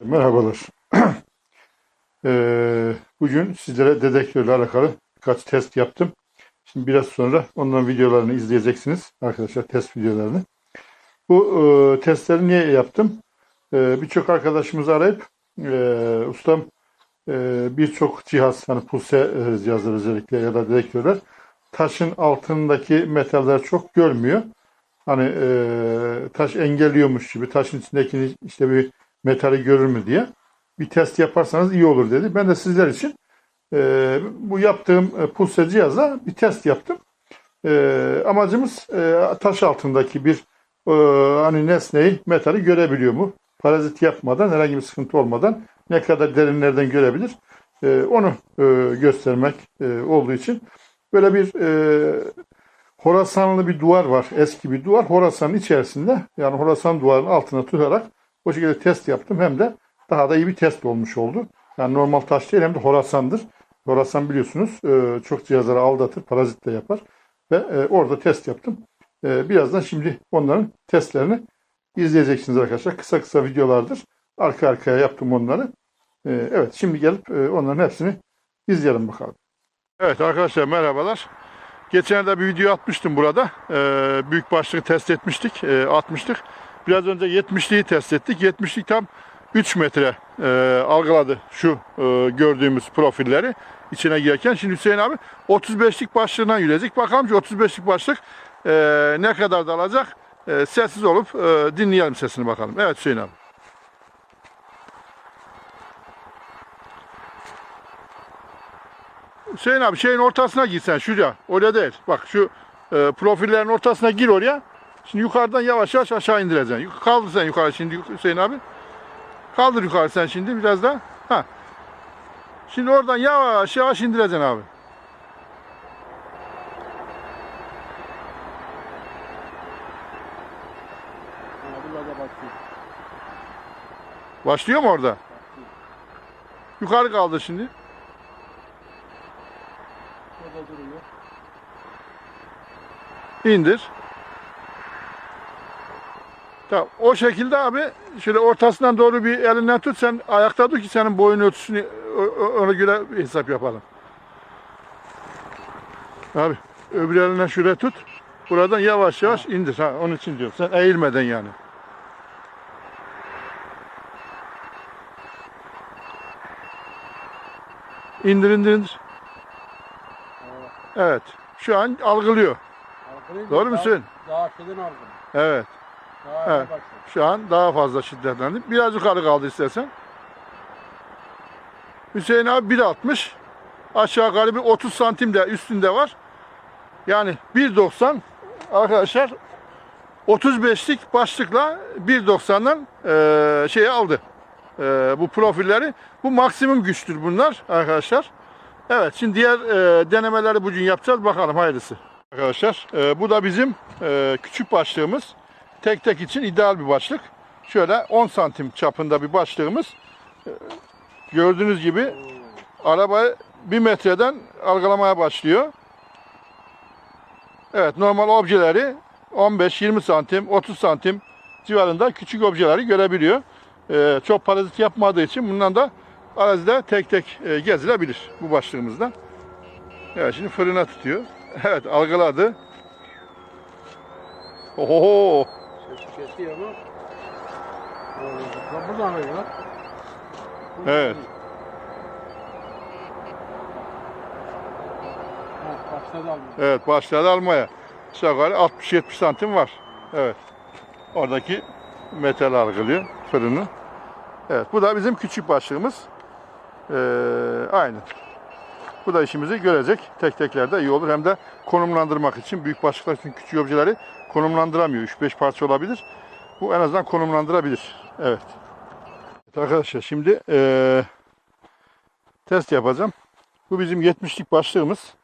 Merhabalar. Eee, bugün sizlere dedektörle alakalı birkaç test yaptım. Şimdi biraz sonra onların videolarını izleyeceksiniz arkadaşlar test videolarını. Bu eee, testleri niye yaptım? Eee, Birçok arkadaşımızı arayıp eee, ustam eee, birçok cihaz hani pulse eee, cihazlar özellikle ya da dedektörler taşın altındaki metaller çok görmüyor. Hani eee, taş engelliyormuş gibi taşın içindeki işte bir metali görür mü diye bir test yaparsanız iyi olur dedi. Ben de sizler için e, bu yaptığım e, pulse cihazla bir test yaptım. E, amacımız e, taş altındaki bir e, hani nesneyi, metali görebiliyor mu? Parazit yapmadan, herhangi bir sıkıntı olmadan ne kadar derinlerden görebilir? E, onu e, göstermek e, olduğu için böyle bir e, Horasanlı bir duvar var. Eski bir duvar. Horasan'ın içerisinde yani Horasan duvarının altına tutarak o şekilde test yaptım. Hem de daha da iyi bir test olmuş oldu. Yani normal taş değil hem de Horasan'dır. Horasan biliyorsunuz e, çok cihazları aldatır, parazit de yapar. Ve e, orada test yaptım. E, birazdan şimdi onların testlerini izleyeceksiniz arkadaşlar. Kısa kısa videolardır. Arka arkaya yaptım onları. Evet şimdi gelip onların hepsini izleyelim bakalım. Evet arkadaşlar merhabalar. Geçen de bir video atmıştım burada. Büyük başlığı test etmiştik, atmıştık. Biraz önce 70'liği test ettik. 70'lik tam 3 metre e, algıladı şu e, gördüğümüz profilleri içine girerken. Şimdi Hüseyin abi 35'lik başlığından yürüyecek. Bakalım ki 35'lik başlık e, ne kadar da alacak. E, sessiz olup e, dinleyelim sesini bakalım. Evet Hüseyin abi. Hüseyin abi şeyin ortasına gir sen şuraya. Oraya değil. Bak şu e, profillerin ortasına gir oraya. Şimdi yukarıdan yavaş yavaş aşağı indireceksin. Kaldır sen yukarı şimdi Hüseyin abi. Kaldır yukarı sen şimdi biraz daha. Ha. Şimdi oradan yavaş yavaş indireceksin abi. Başlıyor mu orada? Yukarı kaldır şimdi. O da duruyor. İndir. Tamam. O şekilde abi şöyle ortasından doğru bir elinden tut. Sen ayakta dur ki senin boyun ölçüsünü ona göre hesap yapalım. Abi öbür elinden şuraya tut. Buradan yavaş yavaş indir. Ha, onun için diyorum. Sen eğilmeden yani. İndir indir indir. Evet. Şu an algılıyor. Algılayınca Doğru mu daha-? Daha şeyden aldım. Evet. Daha Evet. Şu an daha fazla şiddetlendi. Biraz yukarı kaldı istersen. Hüseyin abi 1.60. Aşağı yukarı bir 30 santim de üstünde var. Yani 1.90 arkadaşlar 35'lik başlıkla 1.90'dan eee şeyi aldı. Eee, bu profilleri. Bu maksimum güçtür bunlar arkadaşlar. Evet şimdi diğer eee, denemeleri bugün yapacağız. Bakalım hayırlısı. Arkadaşlar eee, bu da bizim eee, küçük başlığımız tek tek için ideal bir başlık. Şöyle 10 santim çapında bir başlığımız. Ee, Gördüğünüz gibi arabayı 1 metreden algılamaya başlıyor. Evet normal objeleri 15-20 santim, 30 santim civarında küçük objeleri görebiliyor. Ee, çok parazit yapmadığı için bundan da arazide tek tek e, gezilebilir bu başlığımızda. Evet şimdi fırına tutuyor. Evet algıladı. Oho! Kesiyor ama. Oo, Buradan lan. Evet. Ha, başladı almıyor. Evet başladı almaya. Yukarı 60-70 santim var. Evet. Oradaki metal algılıyor fırını. Evet bu da bizim küçük başlığımız. Ee, aynı. Bu da işimizi görecek. Tek teklerde iyi olur. Hem de konumlandırmak için büyük başlıklar için küçük objeleri konumlandıramıyor. 3-5 parça olabilir. Bu en azından konumlandırabilir. Evet. Evet arkadaşlar şimdi ee, test yapacağım. Bu bizim 70'lik başlığımız.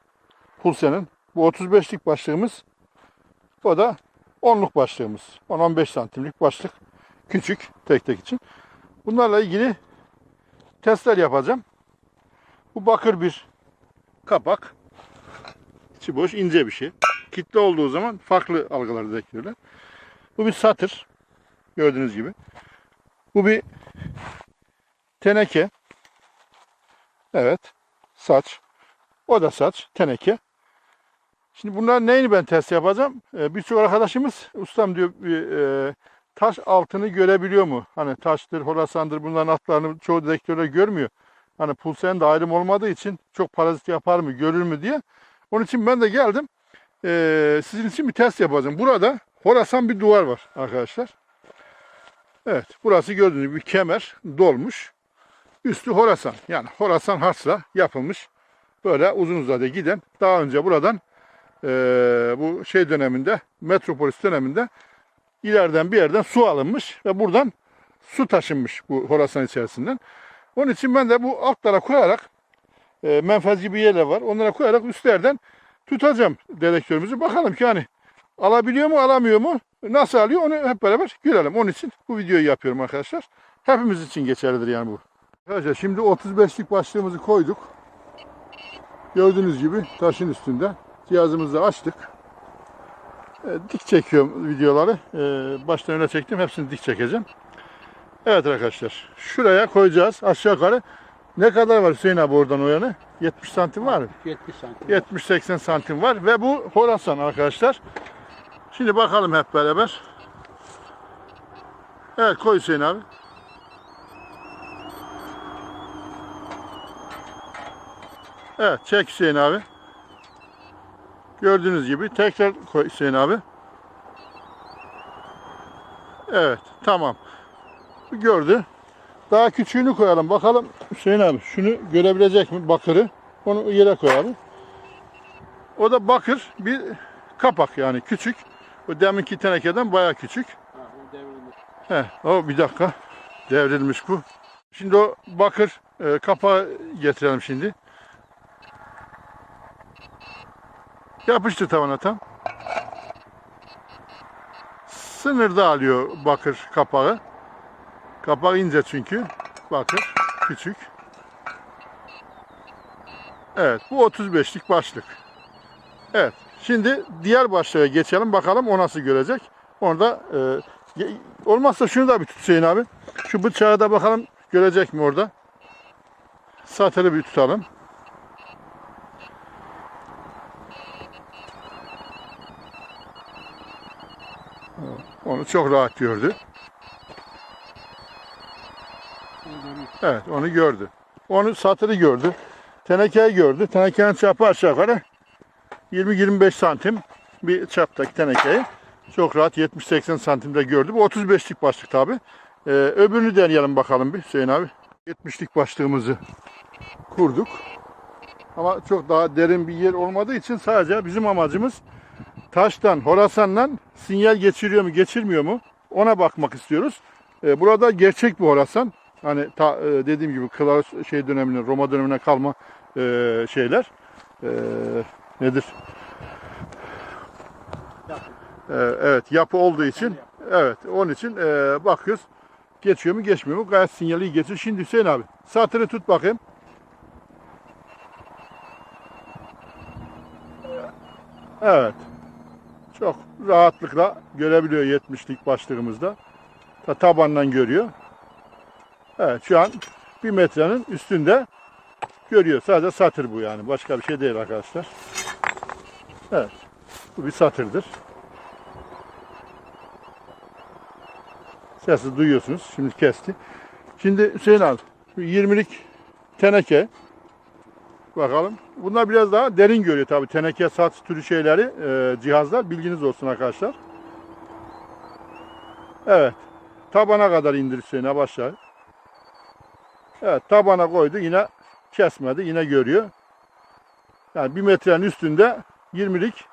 Pulse'nin. Bu 35'lik başlığımız. O da 10'luk başlığımız. 10-15 santimlik başlık. Küçük tek tek için. Bunlarla ilgili testler yapacağım. Bu bakır bir kapak. İçi boş ince bir şey. Kitle olduğu zaman farklı algılar dedektörler. Bu bir satır. Gördüğünüz gibi. Bu bir teneke. Evet. Saç. O da saç. Teneke. Şimdi bunlar neyini ben test yapacağım? Ee, Birçok arkadaşımız ustam diyor bir, e, taş altını görebiliyor mu? Hani taştır, horasandır bunların altlarını çoğu dedektörler görmüyor. Hani pulsen de ayrım olmadığı için çok parazit yapar mı, görür mü diye. Onun için ben de geldim. Ee, sizin için bir test yapacağım. Burada horasan bir duvar var arkadaşlar. Evet, burası gördüğünüz gibi kemer dolmuş. Üstü horasan. Yani horasan harsla yapılmış. Böyle uzun uzadı giden. Daha önce buradan eee, bu şey döneminde, metropolis döneminde ileriden bir yerden su alınmış ve buradan su taşınmış bu horasan içerisinden. Onun için ben de bu altlara koyarak e, menfez gibi yerler var. Onlara koyarak üstlerden tutacağım dedektörümüzü. Bakalım ki hani alabiliyor mu alamıyor mu? Nasıl alıyor onu hep beraber görelim. Onun için bu videoyu yapıyorum arkadaşlar. Hepimiz için geçerlidir yani bu. Arkadaşlar şimdi 35'lik başlığımızı koyduk. Gördüğünüz gibi taşın üstünde. Cihazımızı açtık. E, dik çekiyorum videoları. E, baştan öne çektim. Hepsini dik çekeceğim. Evet arkadaşlar. Şuraya koyacağız aşağı yukarı. Ne kadar var Hüseyin abi oradan o yana? 70 santim var mı? 70 santim. 70-80 santim var ve bu horasan arkadaşlar. Şimdi bakalım hep beraber. Evet koy Hüseyin abi. Evet çek Hüseyin abi. Gördüğünüz gibi tekrar koy Hüseyin abi. Evet tamam. Gördü. Daha küçüğünü koyalım. Bakalım Hüseyin abi şunu görebilecek mi bakırı? Onu yere koyalım. O da bakır bir kapak yani küçük. O deminki tenekeden baya küçük. Ha, o devrilmiş. He, o bir dakika. Devrilmiş bu. Şimdi o bakır e, kapağı getirelim şimdi. Yapıştı tavana tam. Sınırda alıyor bakır kapağı. Kapağı ince çünkü. Bakır küçük. Evet bu 35'lik başlık. Evet. Şimdi diğer başlığa geçelim. Bakalım o nasıl görecek. Orada e, olmazsa şunu da bir tut Hüseyin abi. Şu bıçağı da bakalım görecek mi orada. Satırı bir tutalım. Onu çok rahat gördü. Evet onu gördü. Onu satırı gördü. Tenekeyi gördü. Tenekenin çapı aşağı yukarı 20-25 santim bir çaptaki tenekeyi. Çok rahat 70-80 santimde gördü. Bu 35'lik başlık tabi. Ee, öbürünü deneyelim bakalım bir Hüseyin abi. 70'lik başlığımızı kurduk. Ama çok daha derin bir yer olmadığı için sadece bizim amacımız taştan, horasandan sinyal geçiriyor mu, geçirmiyor mu ona bakmak istiyoruz. Ee, burada gerçek bir horasan. Hani ta, e, dediğim gibi Klaus şey dönemine, Roma dönemine kalma e, şeyler. E, nedir? Yapın. E, evet, yapı olduğu için evet, onun için e, bakıyoruz. Geçiyor mu, geçmiyor mu? Gayet sinyali geçiyor. Şimdi Hüseyin abi, satırı tut bakayım. Evet. Çok rahatlıkla görebiliyor 70'lik başlığımızda. Ta tabandan görüyor. Evet şu an bir metrenin üstünde görüyor. Sadece satır bu yani. Başka bir şey değil arkadaşlar. Evet. Bu bir satırdır. Sesi duyuyorsunuz. Şimdi kesti. Şimdi Hüseyin abi 20'lik teneke bakalım. Bunlar biraz daha derin görüyor tabii. Teneke, sat türü şeyleri, e, cihazlar bilginiz olsun arkadaşlar. Evet. Tabana kadar indir Hüseyin aşağı. Evet tabana koydu yine kesmedi yine görüyor. Yani bir metrenin üstünde 20'lik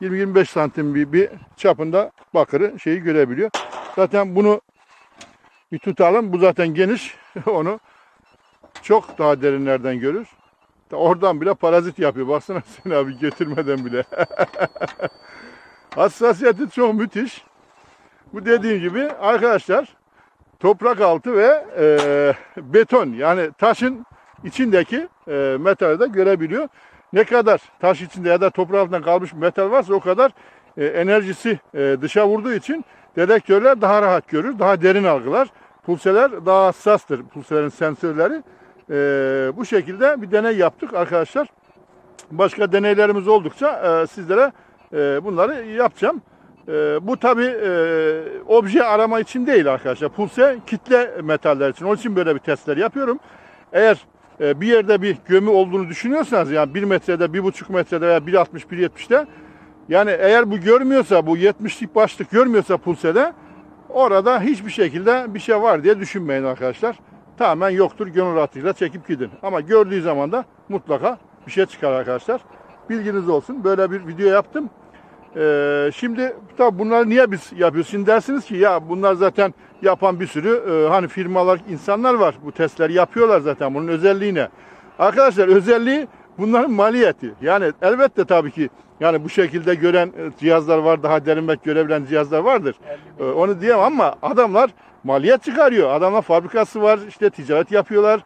20-25 santim bir, bir çapında bakırı şeyi görebiliyor. Zaten bunu bir tutalım. Bu zaten geniş. Onu çok daha derinlerden görür. Oradan bile parazit yapıyor. Baksana sen abi getirmeden bile. Hassasiyeti çok müthiş. Bu dediğim gibi arkadaşlar toprak altı ve e, beton yani taşın içindeki e, metali de görebiliyor. Ne kadar taş içinde ya da toprak altında kalmış metal varsa o kadar e, enerjisi e, dışa vurduğu için dedektörler daha rahat görür, daha derin algılar. pulseler daha hassastır. Pulselerin sensörleri. E, bu şekilde bir deney yaptık arkadaşlar. Başka deneylerimiz oldukça e, sizlere e, bunları yapacağım. E, bu tabi e, obje arama için değil arkadaşlar. Pulse kitle metaller için. Onun için böyle bir testler yapıyorum. Eğer e, bir yerde bir gömü olduğunu düşünüyorsanız yani 1 metrede, 1,5 metrede veya 1.60, 1.70'de yani eğer bu görmüyorsa, bu 70'lik başlık görmüyorsa pulsede orada hiçbir şekilde bir şey var diye düşünmeyin arkadaşlar. Tamamen yoktur. Gönül rahatlığıyla çekip gidin. Ama gördüğü zaman da mutlaka bir şey çıkar arkadaşlar. Bilginiz olsun. Böyle bir video yaptım. Ee, şimdi tabi bunları niye biz yapıyoruz? Şimdi dersiniz ki ya bunlar zaten yapan bir sürü e, hani firmalar, insanlar var. Bu testleri yapıyorlar zaten. Bunun özelliği ne? Arkadaşlar özelliği bunların maliyeti. Yani elbette tabii ki yani bu şekilde gören e, cihazlar var. Daha derinmek görebilen cihazlar vardır. Ee, onu diyemem ama adamlar maliyet çıkarıyor. Adamlar fabrikası var. işte ticaret yapıyorlar.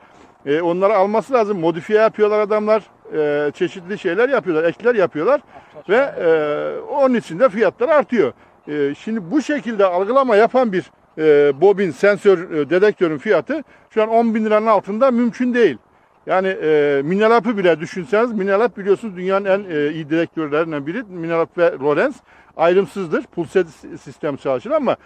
Ee, onları alması lazım. Modifiye yapıyorlar adamlar. Ee, çeşitli şeyler yapıyorlar. Ekler yapıyorlar. Ve e, onun için de fiyatlar artıyor. E, şimdi bu şekilde algılama yapan bir e, bobin sensör e, dedektörün fiyatı şu an 10 bin liranın altında mümkün değil. Yani e, Minelap'ı bile düşünseniz Minelap biliyorsunuz dünyanın en e, iyi dedektörlerinden biri. Minelap ve Lorenz ayrımsızdır. Pulse sistem çalışır ama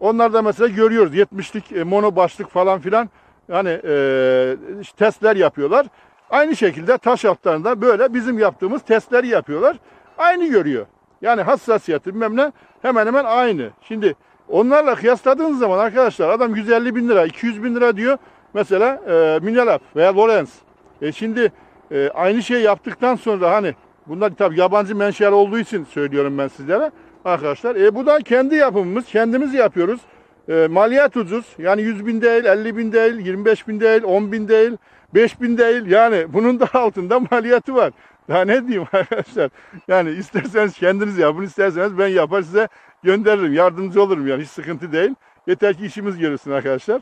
onlarda mesela görüyoruz 70'lik e, mono başlık falan filan yani e, testler yapıyorlar. Aynı şekilde taş altlarında böyle bizim yaptığımız testleri yapıyorlar. Aynı görüyor. Yani hassasiyeti bilmem ne hemen hemen aynı. Şimdi onlarla kıyasladığınız zaman arkadaşlar adam 150 bin lira, 200 bin lira diyor. Mesela e, Minelab veya Lorenz. E şimdi e, aynı şeyi yaptıktan sonra hani bunlar tabii yabancı menşeli olduğu için söylüyorum ben sizlere arkadaşlar. E bu da kendi yapımımız, kendimiz yapıyoruz. E, maliyet ucuz. Yani 100 bin değil, 50 bin değil, 25 bin değil, 10 bin değil, 5 bin değil. Yani bunun da altında maliyeti var. Daha ne diyeyim arkadaşlar? Yani isterseniz kendiniz yapın, isterseniz ben yapar size gönderirim, yardımcı olurum yani hiç sıkıntı değil. Yeter ki işimiz görülsün arkadaşlar.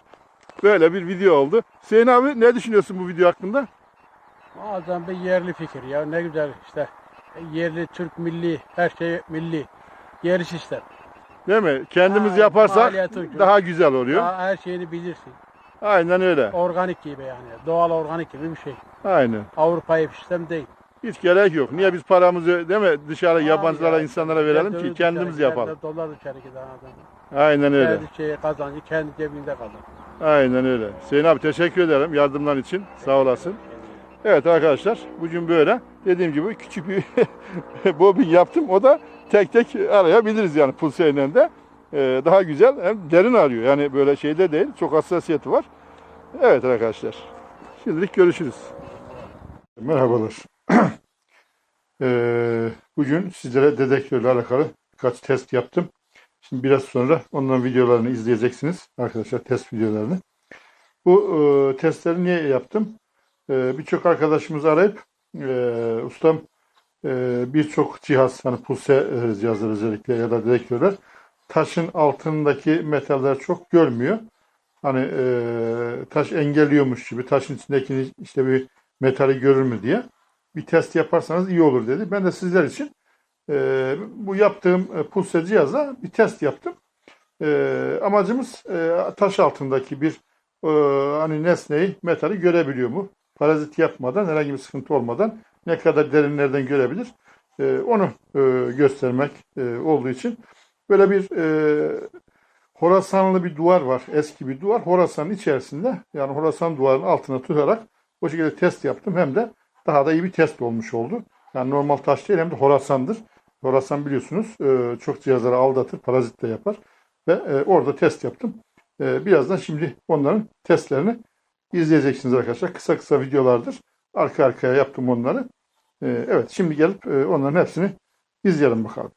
Böyle bir video oldu. Hüseyin abi ne düşünüyorsun bu video hakkında? Bazen bir yerli fikir ya ne güzel işte. Yerli, Türk milli, her şey milli. Yerli sistem. Değil mi? Kendimiz Ha, yaparsak daha güzel oluyor. Daha her şeyini bilirsin. Aynen öyle. Organik gibi yani. Doğal organik gibi bir şey. Aynen. Avrupa'yı sistem değil. Hiç gerek yok. Niye biz paramızı değil mi dışarı yabancılara, Abi ya, insanlara verelim ki kendimiz gider, yapalım. Dolar dışarı gider adam. Aynen öyle. Kendi şeyi kazancı kendi cebinde kalır. Aynen öyle. Hüseyin abi teşekkür ederim yardımlar için. Sağ olasın. Evet arkadaşlar bugün böyle. Dediğim gibi küçük bir bobin yaptım. O da tek tek arayabiliriz yani pulseyle de. Ee, daha güzel hem derin arıyor. Yani böyle şeyde değil. Çok hassasiyeti var. Evet arkadaşlar. Şimdilik görüşürüz. Merhabalar. Ee, bugün sizlere dedektörle alakalı birkaç test yaptım. Şimdi biraz sonra onların videolarını izleyeceksiniz arkadaşlar test videolarını. Bu e, testleri niye yaptım? E, Birçok arkadaşımız arayıp e, ustam e, birçok cihaz hani pulse e, cihazlar özellikle ya da dedektörler taşın altındaki metaller çok görmüyor. Hani e, taş engelliyormuş gibi taşın içindeki işte bir metali görür mü diye bir test yaparsanız iyi olur dedi. Ben de sizler için e, bu yaptığım e, pulse cihazla bir test yaptım. E, amacımız e, taş altındaki bir e, hani nesneyi, metali görebiliyor mu? Parazit yapmadan, herhangi bir sıkıntı olmadan ne kadar derinlerden görebilir? E, onu e, göstermek e, olduğu için böyle bir e, Horasanlı bir duvar var. Eski bir duvar. Horasan'ın içerisinde yani Horasan duvarının altına tutarak o şekilde test yaptım. Hem de daha da iyi bir test olmuş oldu. Yani normal taş değil hem de Horasan'dır. Horasan biliyorsunuz e, çok cihazları aldatır, parazit de yapar. Ve e, orada test yaptım. E, birazdan şimdi onların testlerini izleyeceksiniz arkadaşlar. Kısa kısa videolardır. Arka arkaya yaptım onları. E, evet şimdi gelip e, onların hepsini izleyelim bakalım.